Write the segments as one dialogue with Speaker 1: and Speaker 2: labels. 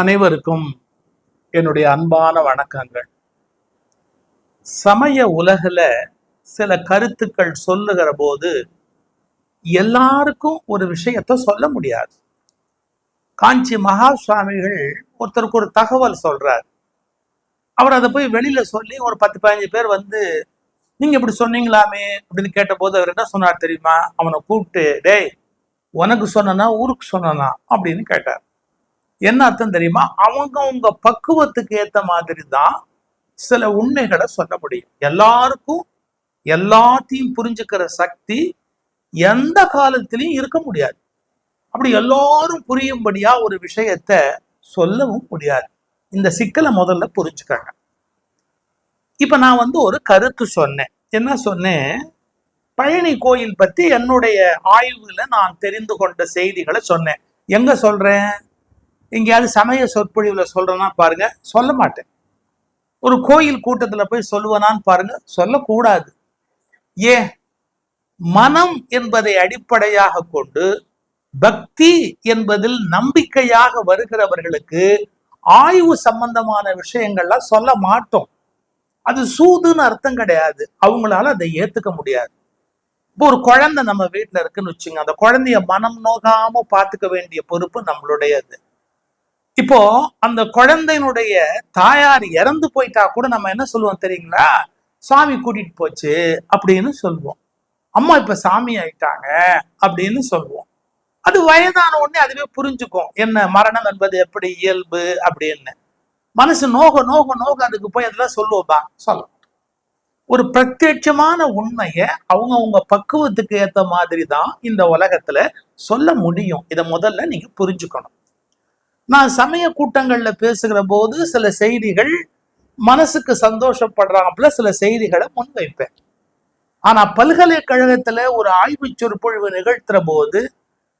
Speaker 1: அனைவருக்கும் என்னுடைய அன்பான வணக்கங்கள். சமய உலகில் சில கருத்துக்கள் சொல்லுகிற போது எல்லாருக்கும் ஒரு விஷயத்த சொல்ல முடியாது. காஞ்சி மகா சுவாமிகள் ஒருத்தருக்கு ஒரு தகவல் சொல்றார். அவர் அதை போய் வெளியில சொல்லி ஒரு பத்து பதினஞ்சு பேர் வந்து நீங்க இப்படி சொன்னீங்களாமே? அப்படின்னு கேட்டபோது அவர் என்ன சொன்னார் தெரியுமா? அவனை கூப்பிட்டு டேய் உனக்கு சொன்னா ஊருக்கு சொன்னனா? அப்படின்னு கேட்டார். என்ன அர்த்தம் தெரியுமா? அவங்க அவங்க பக்குவத்துக்கு ஏத்த மாதிரி தான் சில உண்மைகளை சொல்ல முடியும். எல்லாருக்கும் எல்லாத்தையும் புரிஞ்சுக்கிற சக்தி எந்த காலத்திலையும் இருக்க முடியாது. அப்படி எல்லாரும் புரியும்படியா ஒரு விஷயத்த சொல்லவும் முடியாது. இந்த சிக்கலை முதல்ல புரிஞ்சுக்கங்க. இப்ப நான் வந்து ஒரு கருத்து சொன்னேன். என்ன சொன்னேன்? பழனி கோயில் பத்தி என்னுடைய ஆய்வுல நான் தெரிந்து கொண்ட செய்திகளை சொன்னேன். எங்க சொல்றேன்? எங்கேயாவது சமய சொற்பொழிவுல சொல்றேன்னா பாருங்க சொல்ல மாட்டேன். ஒரு கோயில் கூட்டத்துல போய் சொல்லுவேனான்னு பாருங்க சொல்லக்கூடாது. ஏன்? மனம் என்பதை அடிப்படையாக கொண்டு பக்தி என்பதில் நம்பிக்கையாக வருகிறவர்களுக்கு ஆய்வு சம்பந்தமான விஷயங்கள்லாம் சொல்ல மாட்டோம். அது சூதுன்னு அர்த்தம் கிடையாது. அவங்களால அதை ஏத்துக்க முடியாது. இப்போ ஒரு குழந்தை நம்ம வீட்டுல இருக்குன்னு வச்சுங்க அந்த குழந்தைய மனம் நோகாம பாத்துக்க வேண்டிய பொறுப்பு நம்மளுடையது. இப்போ அந்த குழந்தையினுடைய தாயார் இறந்து போயிட்டா கூட நம்ம என்ன சொல்லுவோம் தெரியுங்களா? சாமி கூட்டிட்டு போச்சு அப்படின்னு சொல்லுவோம். அம்மா இப்ப சாமி ஆயிட்டாங்க அப்படின்னு சொல்லுவோம். அது வயதான உடனே அதுவே புரிஞ்சுக்கும். என்ன மரணம் என்பது எப்படி? இயல்பு அப்படின்னு. மனசு நோக நோக நோக அதுக்கு போய் அதெல்லாம் சொல்லுவோம்பா சொல்ல. ஒரு பிரத்யட்சமான உண்மையை அவங்க அவங்க பக்குவத்துக்கு ஏத்த மாதிரி தான் இந்த உலகத்துல சொல்ல முடியும். இதை முதல்ல நீங்க புரிஞ்சுக்கணும். நான் சமய கூட்டங்களில் பேசுகிற போது சில செய்திகள் மனசுக்கு சந்தோஷப்படுறாப்புல சில செய்திகளை முன்வைப்பேன். ஆனா பல்கலைக்கழகத்துல ஒரு ஆய்வு சொற்பொழிவு நிகழ்த்துற போது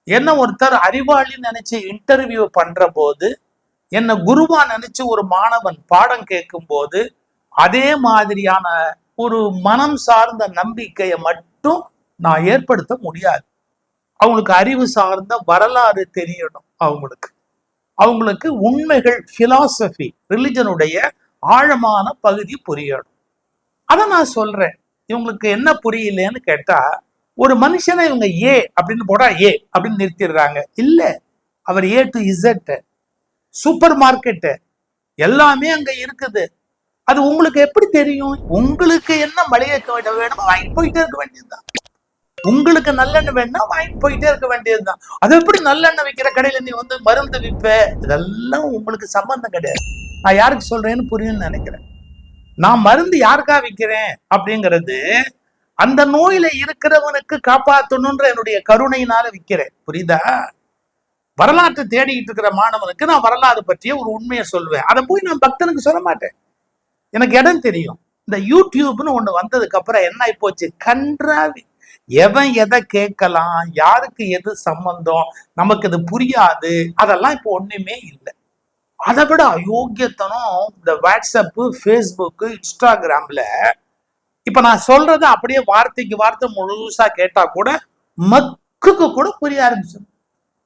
Speaker 1: என்ன ஒருத்தர் அறிவாளின்னு நினைச்சு இன்டர்வியூ பண்ற போது என்ன குருவா நினைச்சு ஒரு மாணவன் பாடம் கேட்கும் போது அதே மாதிரியான ஒரு மனம் சார்ந்த நம்பிக்கையை மட்டும் நான் ஏற்படுத்த முடியாது. அவங்களுக்கு அறிவு சார்ந்த வரலாறு தெரியணும் அவங்களுக்கு. அவங்களுக்கு உண்மைகள் ஃபிலாசபி ரிலிஜனுடைய ஆழமான பகுதி புரியணும். அதை நான் சொல்றேன். இவங்களுக்கு என்ன புரியலன்னு கேட்டா ஒரு மனுஷனை இவங்க ஏ அப்படின்னு போடா ஏ அப்படின்னு நிறுத்திடுறாங்க. இல்ல அவர் A to Z super market எல்லாமே அங்க இருக்குது. அது உங்களுக்கு எப்படி தெரியும்? உங்களுக்கு என்ன மளிகை வேணுமோ வாங்கி போயிட்டே இருக்க வேண்டியதுதான். உங்களுக்கு நல்லெண்ணெய் வேணும்னா வாங்கிட்டு போயிட்டே இருக்க வேண்டியதுதான். அது எப்படி நல்லெண்ணெய் விற்கிற கடையில நீ வந்து மருந்து விற்ப இதெல்லாம் உங்களுக்கு சம்பந்தம் கிடையாது. நான் யாருக்கு சொல்றேன்னு புரியும்னு நினைக்கிறேன். நான் மருந்து யாருக்கா விற்கிறேன் அப்படிங்கிறது அந்த நோயில இருக்கிறவனுக்கு காப்பாற்றணுன்ற என்னுடைய கருணையினால விற்கிறேன் புரியுதா? வரலாற்றை தேடிக்கிட்டு இருக்கிற மாணவனுக்கு நான் வரலாறு பற்றிய ஒரு உண்மையை சொல்லுவேன். அதை போய் நான் பக்தனுக்கு சொல்ல மாட்டேன். எனக்கு இடம் தெரியும். இந்த யூடியூப்னு ஒண்ணு வந்ததுக்கு அப்புறம் என்ன ஆகி போச்சு கன்றாவி எவன் எதை கேட்கலாம்? யாருக்கு எது சம்பந்தம்? நமக்கு இது புரியாது. அதெல்லாம் இப்போ ஒண்ணுமே இல்லை. அதை விட அயோக்கியத்தனம் இந்த வாட்ஸ்அப்பு ஃபேஸ்புக்கு இன்ஸ்டாகிராம்ல இப்ப நான் சொல்றத அப்படியே வார்த்தைக்கு வார்த்தை முழுசா கேட்டா கூட மக்குக்கு கூட புரிய ஆரம்பிச்சிடும்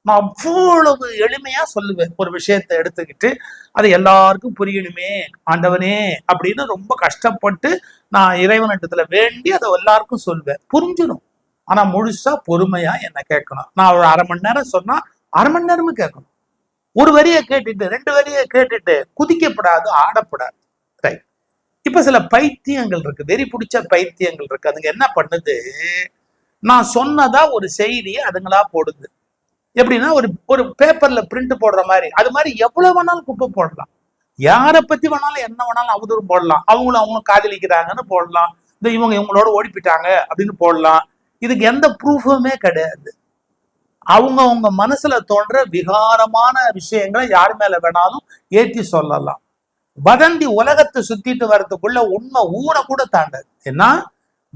Speaker 1: நான் அவ்வளவு எளிமையா சொல்லுவேன். ஒரு விஷயத்தை எடுத்துக்கிட்டு அது எல்லாருக்கும் புரியணுமே ஆண்டவனே அப்படின்னு ரொம்ப கஷ்டப்பட்டு நான் இறைவனிடத்துல வேண்டி அதை எல்லாருக்கும் சொல்வேன். புரிஞ்சிடும் ஆனா முழுசா பொறுமையா என்ன கேட்கணும். நான் ஒரு அரை மணி நேரம் சொன்னா அரை மணி நேரமும் கேட்கணும். ஒரு வரியை கேட்டுட்டு ரெண்டு வரியை கேட்டுட்டு குதிக்கப்படாது ஆடப்படாது. ரைட் இப்ப சில பைத்தியங்கள் இருக்கு. வெறி பிடிச்ச பைத்தியங்கள் இருக்கு. அதுங்க என்ன பண்ணுது? நான் சொன்னதா ஒரு செய்தியை அதுங்களா போடுது. எப்படின்னா ஒரு ஒரு பேப்பர்ல பிரிண்ட் போடுற மாதிரி. அது மாதிரி எவ்வளவு வேணாலும் குப்பை போடலாம். யாரை பத்தி வேணாலும் என்ன வேணாலும் அவதூறு போடலாம். அவங்களும் அவங்களும் காதலிக்கிறாங்கன்னு போடலாம். இந்த இவங்க இவங்களோட ஓடிப்பிட்டாங்க அப்படின்னு போடலாம். இதுக்கு எந்த ப்ரூஃபுமே கிடையாது. அவங்க அவங்க மனசுல தோன்ற விகாரமான விஷயங்களை யார் மேல வேணாலும் ஏற்றி சொல்லலாம். வதந்தி உலகத்தை சுத்திட்டு வர்றதுக்குள்ள உண்மை ஊரை கூட தாண்டாது. ஏன்னா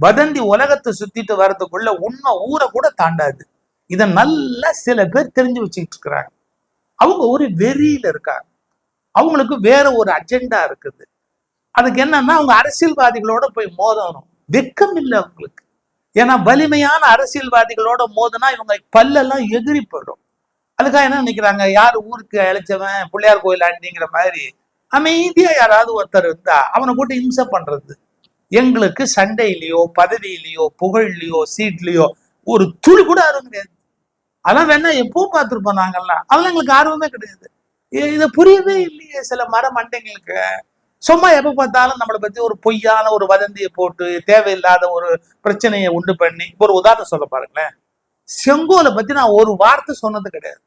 Speaker 1: வதந்தி உலகத்தை சுத்திட்டு வர்றதுக்குள்ள உண்மை ஊரை கூட தாண்டாது. இதை நல்லா சில பேர் தெரிஞ்சு வச்சுக்கிட்டு இருக்கிறாங்க. அவங்க ஒரு வெறியில இருக்காங்க. அவங்களுக்கு வேற ஒரு அஜெண்டா இருக்குது. அதுக்கு என்னன்னா அவங்க அரசியல்வாதிகளோட போய் மோதணும். வெக்கம் இல்லை அவங்களுக்கு. ஏன்னா வலிமையான அரசியல்வாதிகளோட மோதுனா இவங்க பல்லெல்லாம் எகிரி போயிடும். அதுக்காக என்ன நினைக்கிறாங்க? யார் ஊருக்கு அழைச்சவன்? பிள்ளையார் கோயில் ஆண்டிங்கிற மாதிரி அமைதியா யாராவது ஒருத்தர் இருந்தா அவனை போட்டு இம்சை பண்றது. எங்களுக்கு சண்டையிலயோ பதவியிலையோ புகழ்லையோ சீட்லையோ ஒரு துளி கூட ஆர்வம் கிடையாது. அதெல்லாம் வேணா எப்போ பார்த்துருப்போம் நாங்கெல்லாம் அதெல்லாம் எங்களுக்கு ஆர்வமே கிடையாது. இதை புரியவே இல்லையே சில மர மண்டைங்களுக்கு சும்மா எப்ப பார்த்தாலும் நம்மளை பத்தி ஒரு பொய்யான ஒரு வதந்தியை போட்டு தேவையில்லாத ஒரு பிரச்சனையை உண்டு பண்ணி ஒரு உதாரணம் சொல்ல பாருங்களேன். செங்கோலை பத்தி நான் ஒரு வார்த்தை சொன்னது கிடையாது.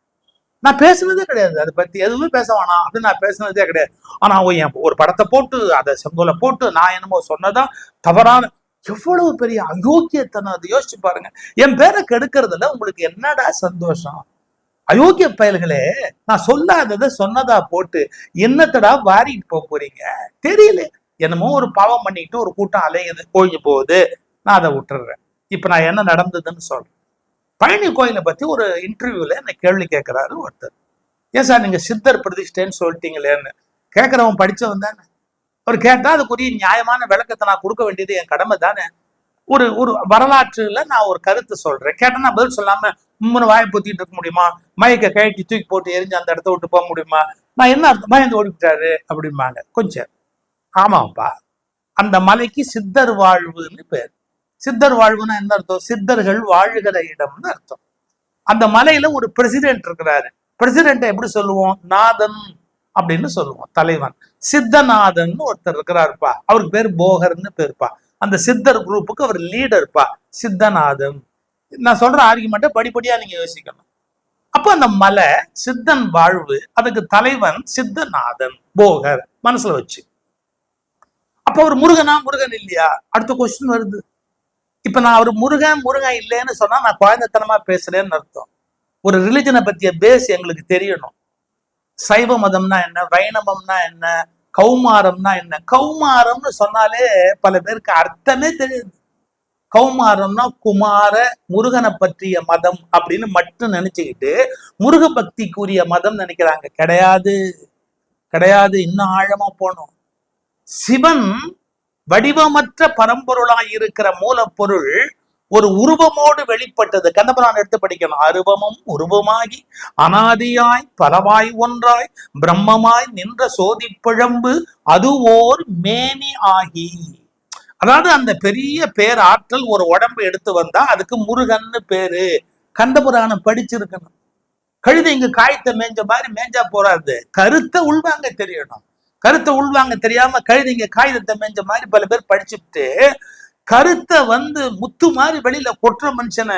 Speaker 1: நான் பேசுனதே கிடையாது. அதை பத்தி எதுவுமே பேச வேணாம். அப்படின்னு நான் பேசுனதே கிடையாது. ஆனா அவன் என் ஒரு படத்தை போட்டு அதை செங்கோலை போட்டு நான் என்னமோ சொன்னதான் தவறான எவ்வளவு பெரிய அயோக்கியத்தனம். அதை யோசிச்சு பாருங்க. என் பேரை கெடுக்கிறதுல உங்களுக்கு என்னடா சந்தோஷம்? அயோக்கிய பயல்களே நான் சொல்லாததை சொன்னதா போட்டு என்னத்தடா வாரிட்டு போக போறீங்க? தெரியல. என்னமோ ஒரு பாவம் பண்ணிட்டு ஒரு கூட்டம் அலையுது கோழிஞ்சு போகுது. நான் அதை விட்டுறேன். இப்ப நான் என்ன நடந்ததுன்னு சொல்றேன். பழனி கோயிலை பத்தி ஒரு இன்டர்வியூல என்ன கேள்வி கேட்கிறாரு ஒருத்தர். ஏன் சார் நீங்க சித்தர் பிரதிஷ்டைன்னு சொல்லிட்டீங்களேன்னு. கேட்கறவன் படிச்சவன் தானே. அவர் கேட்டா அதுக்குரிய நியாயமான விளக்கத்தை நான் கொடுக்க வேண்டியது என் கடமை தானே. ஒரு ஒரு வரலாற்றுல நான் ஒரு கருத்து சொல்றேன். கேட்டா பதில் சொல்லாம மும்முனை வாயை பொத்திட்டு இருக்க முடியுமா? மயக்க கழட்டி தூக்கி போட்டு எரிஞ்சு அந்த இடத்த விட்டு போக முடியுமா? நான் என்ன அர்த்தம்? பயந்து ஓடிவிட்டாரு அப்படிம்பாங்க. கொஞ்சம். ஆமாப்பா. அந்த மலைக்கு சித்தர் வாழ்வுன்னு பேர். சித்தர் வாழ்வுன்னா என்ன அர்த்தம்? சித்தர்கள் வாழுகிற இடம்னு அர்த்தம். அந்த மலையில ஒரு பிரசிடென்ட் இருக்கிறாரு. பிரசிடென்ட் எப்படி சொல்லுவோம்? நாதன் அப்படின்னு சொல்லுவோம். தலைவன். சித்தநாதன் ஒருத்தர் இருக்கிறாருப்பா. அவருக்கு பேர் போகர்னு பேருப்பா. அந்த சித்தர் குரூப்புக்கு அவர் லீடர்ப்பா சித்தநாதன் நான் சொல்ற ஆர்குமெண்ட்டை படிப்படியா நீங்க யோசிக்கணும். அப்ப அந்த மலை சித்தன் வாழ்வு அதுக்கு தலைவன் சித்தநாதன் போகர். மனசுல வச்சு. அப்ப அவர் முருகனா? முருகன் இல்லையா? அடுத்த கொஸ்டின் வருது. இப்ப நான் அவர் முருகன் முருகன் இல்லைன்னு சொன்னா நான் குழந்தைத்தனமா பேசுறேன்னு அர்த்தம். ஒரு ரிலிஜனை பத்திய பேஸ் எங்களுக்கு தெரியணும். சைவ மதம்னா என்ன? வைணவம்னா என்ன? கௌமாரம்னா என்ன? கௌமாரம்னு சொன்னாலே பல பேருக்கு அர்த்தமே தெரியுது. கௌமாரம்னா குமார முருகனை பற்றிய மதம் அப்படின்னு மட்டும் நினைச்சுக்கிட்டு முருக பக்திக்குரிய மதம் நினைக்கிறாங்க. கிடையாது. கிடையாது. இன்னும் ஆழமா போனோம் சிவன் வடிவமற்ற பரம்பொருளாய் இருக்கிற மூலப்பொருள் ஒரு உருவமோடு வெளிப்பட்டது. கந்தபுரான் எடுத்து படிக்கணும். அருவமும் உருவமாகி அனாதியாய் பலவாய் ஒன்றாய் பிரம்மமாய் நின்ற சோதிப்பிழம்பு அது ஓர் மேனி ஆகி. அதாவது அந்த பெரிய பேர் ஆற்றல் ஒரு உடம்பு எடுத்து வந்தா அதுக்கு முருகன்னு பேரு. கந்தபுராணம் படிச்சிருக்கணும். கழுதை இங்க காயத்தை மேஞ்ச மாதிரி மேஞ்சா போறாது. கருத்தை உள்வாங்க தெரியணும். கருத்தை உள்வாங்க தெரியாம கழுதைங்க காகிதத்தை மேஞ்ச மாதிரி பல பேர் படிச்சுட்டு கருத்தை வந்து முத்து மாதிரி வெளியில கொட்டுற மனுஷனை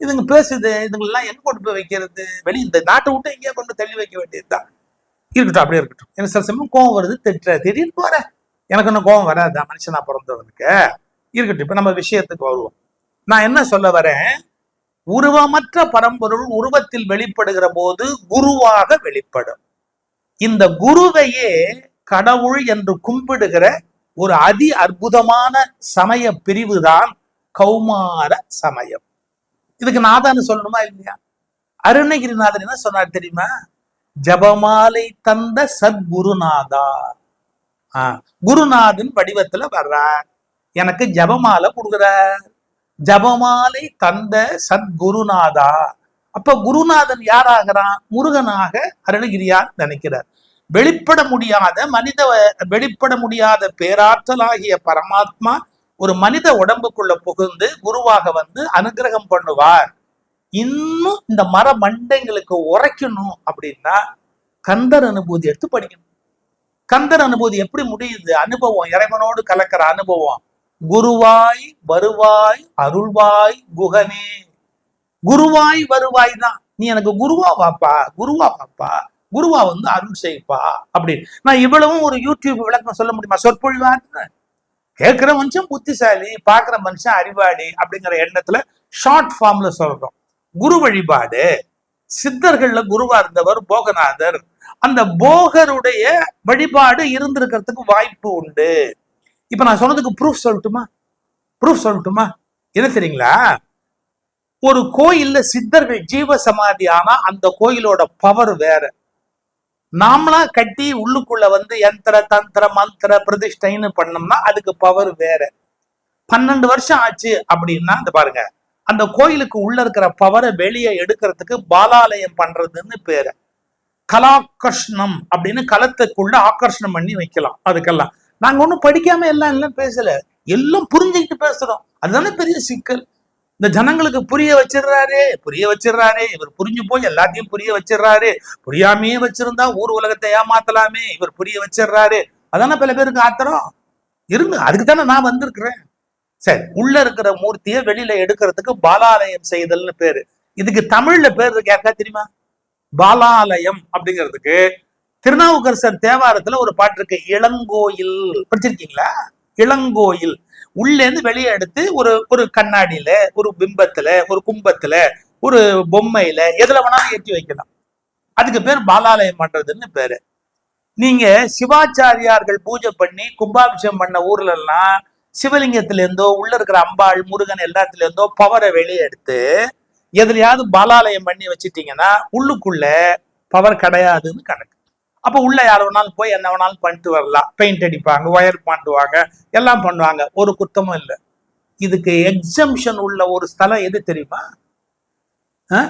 Speaker 1: இதுங்க பேசுது இதுங்கெல்லாம் எங்க கொண்டு போய் வைக்கிறது? வெளி இந்த நாட்டை விட்டு எங்கேயா கொண்டு தள்ளி வைக்க வேண்டியதுதான். இருக்கட்டும் அப்படியே இருக்கட்டும். எனக்கு சில சமயம் கோவம் வருது திட்டுற திடீர்னு போற. எனக்கு இன்னும் கோவம் வராது? மனுஷனா பிறந்தவனுக்கு. இருக்கட்டும் இப்ப நம்ம விஷயத்துக்கு வருவோம். நான் என்ன சொல்ல வரேன்? உருவமற்ற பரம்பொருள் உருவத்தில் வெளிப்படுகிற போது குருவாக வெளிப்படும். இந்த குருவையே கடவுள் என்று கும்பிடுகிற ஒரு அதி அற்புதமான சமய பிரிவு தான் கௌமார சமயம். இதுக்கு நாதான்னு சொல்லணுமா இல்லையா? அருணகிரிநாதர் என்ன சொன்னார் தெரியுமா? ஜபமாலை தந்த சத்குருநாதா. ஆஹ் குருநாதன் வடிவத்துல வர்றார். எனக்கு ஜபமாலை கொடுக்குறார். ஜபமாலை தந்த சத்குருநாதா. அப்ப குருநாதன் யாராகிறான்? முருகனாக அருணகிரியார் நினைக்கிறார். வெளிப்பட முடியாத மனித வெளிப்பட முடியாத பேராற்றலாகிய பரமாத்மா ஒரு மனித உடம்புக்குள்ள புகுந்து குருவாக வந்து அனுகிரகம் பண்ணுவார். இன்னும் இந்த மர மண்டைங்களுக்கு உரைக்கணும் அப்படின்னா கந்தர் அனுபூதி எடுத்து படிக்கணும். கந்தர் அனுபூதி எப்படி முடியுது? அனுபவம் இறைவனோடு கலக்கிற அனுபவம். குருவாய் வருவாய் அருள்வாய் குகனே. குருவாய் வருவாய் தான். நீ எனக்கு குருவா வாப்பா குருவா வாப்பா. குருவா வந்து அருள் செய்ப்பா அப்படி நான் இவ்வளவும் ஒரு யூடியூப் விளக்கம் சொல்ல முடியுமா? சொற்பொழிவான்னு. கேட்கிற மனுஷன் புத்திசாலி பார்க்குற மனுஷன் அறிவாளி அப்படிங்கிற எண்ணத்துல ஷார்ட் ஃபார்ம்ல சொல்றோம். குரு வழிபாடு. சித்தர்கள்ல குருவா இருந்தவர் போகநாதர். அந்த போகருடைய வழிபாடு இருந்திருக்கிறதுக்கு வாய்ப்பு உண்டு. இப்ப நான் சொன்னதுக்கு ப்ரூஃப் சொல்லட்டுமா? ப்ரூஃப் சொல்லட்டுமா? என்ன தெரியுங்களா? ஒரு கோயில்ல சித்தர்கள் ஜீவ சமாதி ஆனா அந்த கோயிலோட பவர் வேற. நாமளா கட்டி உள்ளுக்குள்ள வந்து யந்திர தந்திர மந்திர பிரதிஷ்டைன்னு பண்ணோம்னா அதுக்கு பவர் வேற. பன்னெண்டு வருஷம் ஆச்சு அப்படின்னா இந்த பாருங்க. அந்த கோயிலுக்கு உள்ள இருக்கிற பவரை வெளியே எடுக்கிறதுக்கு பாலாலயம் பண்றதுன்னு பேரு. கலாக்கர்ஷ்ணம் அப்படின்னு களத்துக்குள்ள ஆக்கர்ஷணம் பண்ணி வைக்கலாம் அதுக்கெல்லாம். நாங்க ஒண்ணும் படிக்காம எல்லாம் எல்லாம் பேசல. எல்லாம் புரிஞ்சுக்கிட்டு பேசுறோம். அதுதானே பெரிய சிக்கல். இந்த ஜனங்களுக்கு புரிய வச்சிடுறாரு புரிய வச்சிடுறாரு. இவர் புரிஞ்சு போய் எல்லாத்தையும் புரிய வச்சிடுறாரு. புரியாமையே வச்சிருந்தா ஊர் உலகத்தை ஏமாத்தலாமே. இவர் புரிய வச்சிடுறாரு. அதானே பல பேருக்கு ஆத்திரம்? இருங்க அதுக்கு தானே நான் வந்திருக்கிறேன். சரி உள்ள இருக்கிற மூர்த்தியை வெளியில எடுக்கிறதுக்கு பாலாலயம் செய்தல்னு பேரு. இதுக்கு தமிழ்ல பேர் இருக்கு யாருக்கா தெரியுமா? பாலாலயம் அப்படிங்கிறதுக்கு திருநாவுக்கரசர் தேவாரத்துல ஒரு பாட்டு இருக்கு இளங்கோயில். படிச்சிருக்கீங்களா? இளங்கோயில். உள்ளேருந்து வெளியே எடுத்து ஒரு ஒரு கண்ணாடியில ஒரு பிம்பத்துல ஒரு கும்பத்துல ஒரு பொம்மையில எதுல வேணாலும் ஏற்றி வைக்கலாம். அதுக்கு பேர் பாலாலயம் பண்றதுன்னு பேரு. நீங்க சிவாச்சாரியார்கள் பூஜை பண்ணி கும்பாபிஷேகம் பண்ண ஊர்ல எல்லாம் சிவலிங்கத்துல இருந்தோ உள்ள இருக்கிற அம்பாள் முருகன் எல்லாத்துல இருந்தோ பவரை வெளியே எடுத்து எதுலயாவது பாலாலயம் பண்ணி வச்சிட்டீங்கன்னா உள்ளுக்குள்ள பவர் கிடையாதுன்னு கணக்கு. அப்ப உள்ள யார் வேணாலும் போய் என்ன வேணாலும் பண்ணிட்டு வரலாம். பெயிண்ட் அடிப்பாங்க ஒயர் பண்ணுவாங்க எல்லாம் பண்ணுவாங்க. ஒரு குத்தமும் இல்லை. இதுக்கு எக்ஸம்ஷன் உள்ள ஒரு ஸ்தலம் எது தெரியுமா?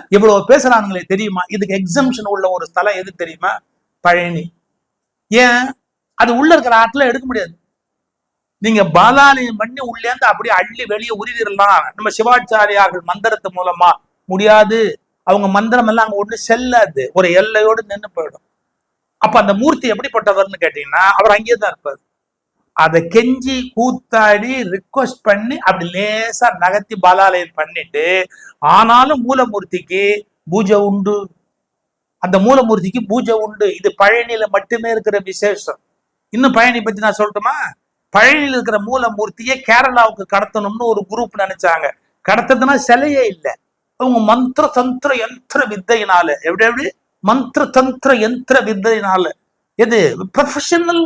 Speaker 1: இவ்வளவு பேசுறானுங்களே தெரியுமா? இதுக்கு எக்ஸம்ஷன் உள்ள ஒரு ஸ்தலம் எது தெரியுமா? பழனி. ஏன்? அது உள்ள இருக்கிற ஆட்டில் எடுக்க முடியாது. நீங்க பாலாலயம் பண்ணி உள்ளேந்து அப்படியே அள்ளி வெளியே உருவிடலாம். நம்ம சிவாச்சாரியார்கள் மந்திரத்து மூலமா. முடியாது. அவங்க மந்திரம் எல்லாம் அங்க ஒண்ணு செல்லாது. ஒரு எல்லையோடு நின்னு போயிடும். அப்ப அந்த மூர்த்தி எப்படிப்பட்டவர்னு கேட்டீங்கன்னா அவர் அங்கேயே தான் இருப்பார். அதை கெஞ்சி கூத்தாடி ரிக்வஸ்ட் பண்ணி அப்படி லேசா நகர்த்தி பாலாலயம் பண்ணிட்டு ஆனாலும் மூலமூர்த்திக்கு பூஜை உண்டு. அந்த மூலமூர்த்திக்கு பூஜை உண்டு. இது பழனியில மட்டுமே இருக்கிற விசேஷம். இன்னும் பழனி பத்தி நான் சொல்லட்டுமா? பழனியில் இருக்கிற மூலமூர்த்தியை கேரளாவுக்கு கடத்தணும்னு ஒரு குரூப் நினைச்சாங்க. கடத்ததுன்னா சிலையே இல்லை. அவங்க மந்திர தந்திர யந்திர வித்தையினால. எப்படி எப்படி? மந்திர தந்திர யந்திர வித்தையினால எது? ப்ரொஃபஷனல்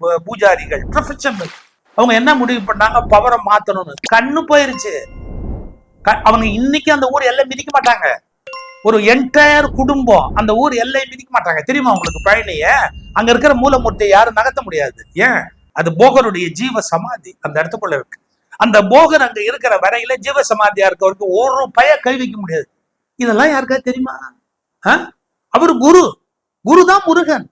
Speaker 1: பூஜாரிகள் ப்ரொஃபஷனல் அவங்க என்ன முடிவு பண்ணாங்க? பவரை மாத்தணும்னு. கண்ணு போயிருச்சு. அவங்க இன்னைக்கு அந்த ஊர் எல்லை மிதிக்க மாட்டாங்க. ஒரு என்டையர் குடும்பம் அந்த ஊர் எல்லை மிதிக்க மாட்டாங்க. தெரியுமா உங்களுக்கு பழனிய? அங்க இருக்கிற மூலமூர்த்தியை யாரும் நகர்த்த முடியாது. ஏன்? அது போகருடைய ஜீவ சமாதி அந்த இடத்துக்குள்ள இருக்கு. அந்த போகர் அங்க இருக்கிற வரையில ஜீவ சமாதியா இருக்கவருக்கு ஒரு பய கை வைக்க முடியாது. இதெல்லாம் யாருக்காவது தெரியுமா? ஆ? அவர் குரு. குரு தான் முருகன்.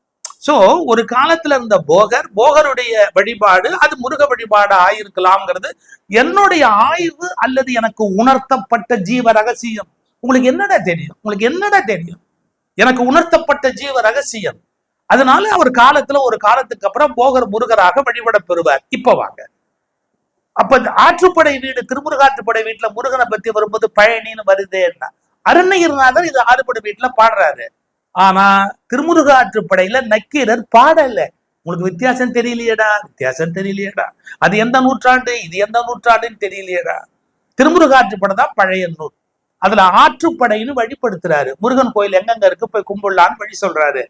Speaker 1: சோ ஒரு காலத்துல இருந்த போகர் போகருடைய வழிபாடு அது முருக வழிபாடு ஆயிருக்கலாம்ங்கிறது என்னுடைய ஆய்வு அல்லது எனக்கு உணர்த்தப்பட்ட ஜீவ ரகசியம். உங்களுக்கு என்னடா தெரியும்? உங்களுக்கு என்னடா தெரியும்? எனக்கு உணர்த்தப்பட்ட ஜீவ ரகசியம். அதனால அவர் காலத்துல ஒரு காலத்துக்கு அப்புறம் போகர் முருகராக வழிபட பெறுவார். இப்ப வாங்க. அப்ப இந்த ஆற்றுப்படை வீடு திருமுருகாற்றுப்படை வீட்டுல முருகனை பத்தி வரும்போது பழனின்னு வருதேன்னா அருணகிரிநாதர் இது ஆறுபடை வீட்டுல பாடுறாரு. ஆனா திருமுருகாற்றுப்படையில நக்கீரர் பாடல. உங்களுக்கு வித்தியாசம் தெரியலையேடா? வித்தியாசம் தெரியலையேடா? அது எந்த நூற்றாண்டு? இது எந்த நூற்றாண்டுன்னு தெரியலையேடா? திருமுருகாற்றுப்படை தான் பழைய நூல். அதுல ஆற்றுப்படைன்னு வழிபடுத்துறாரு. முருகன் கோயில் எங்கெங்க இருக்கு? போய் கும்பிடலான்னு வழி சொல்றாரு.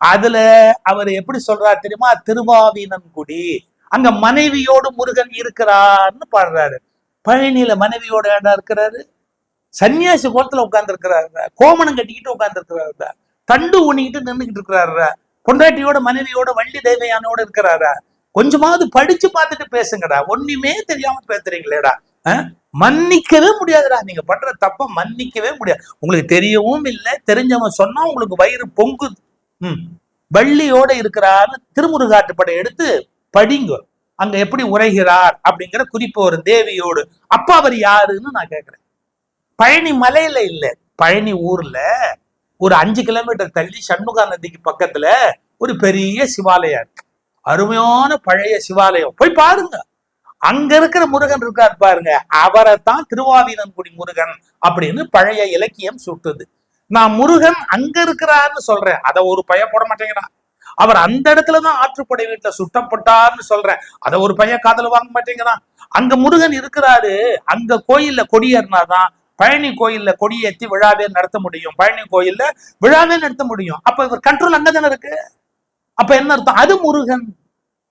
Speaker 1: அதுல அவர் எப்படி சொல்றாரு தெரியுமா? திருவாவினன்குடி. அங்க மனைவியோடு முருகன் இருக்கிறான்னு பாடுறாரு. பழனியில மனைவியோட இடம் இருக்கிறாரு? சன்னியாசி கோலத்துல உட்கார்ந்து இருக்கிறாரு கோமணம் கட்டிக்கிட்டு உட்கார்ந்து இருக்கிறாரு தண்டு ஊனிக்கிட்டு நின்றுகிட்டு இருக்கிறாரு பொண்டாட்டியோட மனைவியோட வள்ளி தேவையானோட இருக்கிறாரா? கொஞ்சமாவது படிச்சு பார்த்துட்டு பேசுங்கடா. ஒண்ணுமே தெரியாம பேசுறீங்களேடா. மன்னிக்கவே முடியாதுடா. நீங்க பண்ற தப்ப மன்னிக்கவே முடியாது. உங்களுக்கு தெரியவும் இல்லை. தெரிஞ்சவன் சொன்னா உங்களுக்கு வயிறு பொங்கு ம். வள்ளியோட இருக்கிறார்னு திருமுருகாட்டுப்படை எடுத்து படிங்க. அங்க எப்படி உரைகிறார் அப்படிங்கிற குறிப்பு ஒரு தேவியோடு. அப்பா அவர் யாருன்னு நான் கேட்கிறேன் பழனி மலையில இல்ல. பழனி ஊர்ல ஒரு அஞ்சு கிலோமீட்டர் தள்ளி சண்முகா நதிக்கு பக்கத்துல ஒரு பெரிய சிவாலயம் இருக்கு. அருமையான பழைய சிவாலயம். போய் பாருங்க. அங்க இருக்கிற முருகன் இருக்கார் பாருங்க. அவரை தான் திருவாவினன்குடி முருகன் அப்படின்னு பழைய இலக்கியம் சுட்டுது. நான் முருகன் அங்க இருக்கிறார்னு சொல்றேன். அதை ஒரு பையன் போட மாட்டேங்கிறான். அவர் அந்த இடத்துலதான் ஆற்றுப்படை வீட்டுல சுட்டப்பட்டார்னு சொல்றேன். அதை ஒரு பையன் காதல வாங்க மாட்டேங்கிறான். அங்க முருகன் இருக்கிறாரு. அங்க கோயில்ல கொடியேறினாதான் பழனி கோயில்ல கொடியேத்தி விழாவே நடத்த முடியும். பழனி கோயில்ல விழாவே நடத்த முடியும். அப்ப இவர் கண்ட்ரோல் அங்கதானே இருக்கு? அப்ப என்ன அர்த்தம்? அது முருகன்.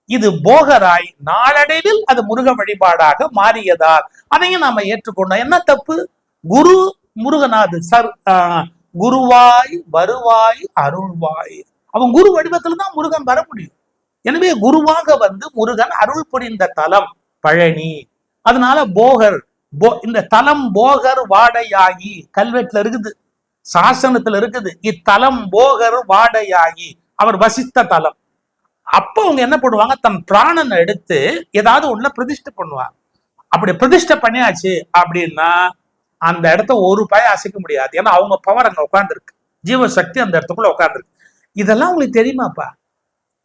Speaker 1: இது போகராய் நாளடைவில் அது முருக வழிபாடாக மாறியதால் அதையும் நாம ஏற்றுக்கொண்டோம். என்ன தப்பு? குரு முருகநாது சர் ஆஹ், குருவாய் வருவாய் அருள்வாய். அவன் குரு வடிவத்துல தான் முருகன் வர முடியும். எனவே குருவாக வந்து முருகன் அருள் புரிந்த தலம் பழனி. அதனால போகர். போ- இந்த தலம் போகர் வாடையாகி கல்வெட்டுல இருக்குது. சாசனத்துல இருக்குது. இத்தலம் போகர் வாடையாகி அவர் வசித்த தலம். அப்போ அவங்க என்ன பண்ணுவாங்க? தன் பிராணனை எடுத்து ஏதாவது ஒண்ணு பிரதிஷ்டை பண்ணுவாங்க. அப்படி பிரதிஷ்டை பண்ணியாச்சு அப்படின்னா அந்த இடத்த ஒரு பய அசைக்க முடியாது. ஏன்னா அவங்க பவர் அங்க உட்காந்துருக்கு ஜீவசக்தி அந்த இடத்துக்குள்ள உட்காந்துருக்கு இதெல்லாம் உங்களுக்கு தெரியுமாப்பா?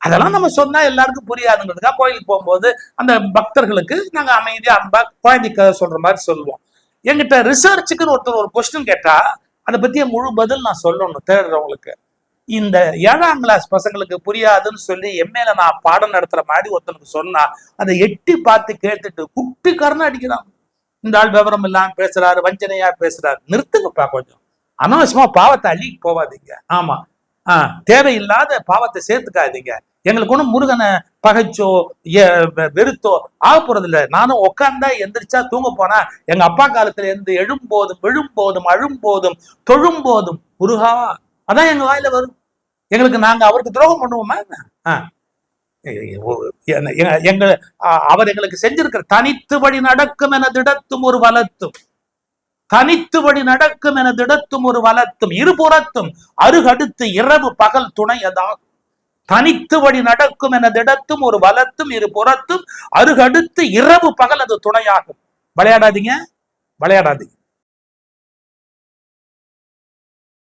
Speaker 1: அதெல்லாம் நம்ம சொன்னா எல்லாருக்கும் புரியாதுங்கிறதுக்காக கோயிலுக்கு போகும்போது அந்த பக்தர்களுக்கு நாங்க அமைதியா அன்பா குழந்தைக்கு சொல்ற மாதிரி சொல்லுவோம். என்கிட்ட ரிசர்ச்சுக்குன்னு ஒருத்தர் ஒரு கொஸ்டின் கேட்டா அதை பத்திய முழு பதில் நான் சொல்லணும் தேடுறவங்களுக்கு. இந்த ஏழாம் கிளாஸ் பசங்களுக்கு புரியாதுன்னு சொல்லி எம்ஏல நான் பாடம் நடத்துற மாதிரி ஒருத்தனுக்கு சொன்னா அதை எட்டி பார்த்து கேட்டுட்டு குட்டிக்காரனா அடிக்கிறான். இந்த ஆள் விவரம் இல்லாம பேசுறாரு வஞ்சனையா பேசுறாரு. நிறுத்துங்கப்பா கொஞ்சம். அனாவசியமா பாவத்தை அள்ளிட்டு போவாதீங்க. ஆமா. தேவையில்லாத பாவத்தை சேர்த்துக்காதீங்க. எங்களுக்கு ஒன்றும் முருகனை பகைச்சோ வெ- வெறுத்தோ ஆக போறது இல்ல நானும் உட்காந்தா எந்திரிச்சா தூங்க போனா எங்க அப்பா காலத்துல இருந்து எழும்போதும் விழும்போதும் அழும்போதும் தொழும்போதும் முருகா அதான் எங்க வாயில வரும். எங்களுக்கு நாங்க அவருக்கு துரோகம் பண்ணுவோமா என்ன? எங்க அவர் எங்களுக்கு செஞ்சிருக்கிற தனித்துபடி நடக்கும் என திடத்தும் ஒரு தனித்து வழி நடக்கும் என திடத்தும் ஒரு வலத்தும் இருபுறத்தும் அருகடுத்து இரவு பகல் துணையதாகும். தனித்துபடி நடக்கும் என திடத்தும் ஒரு வலத்தும் இரு புறத்தும் அருகடுத்து இரவு பகல் அது துணையாகும். விளையாடாதீங்க. விளையாடாதீங்க.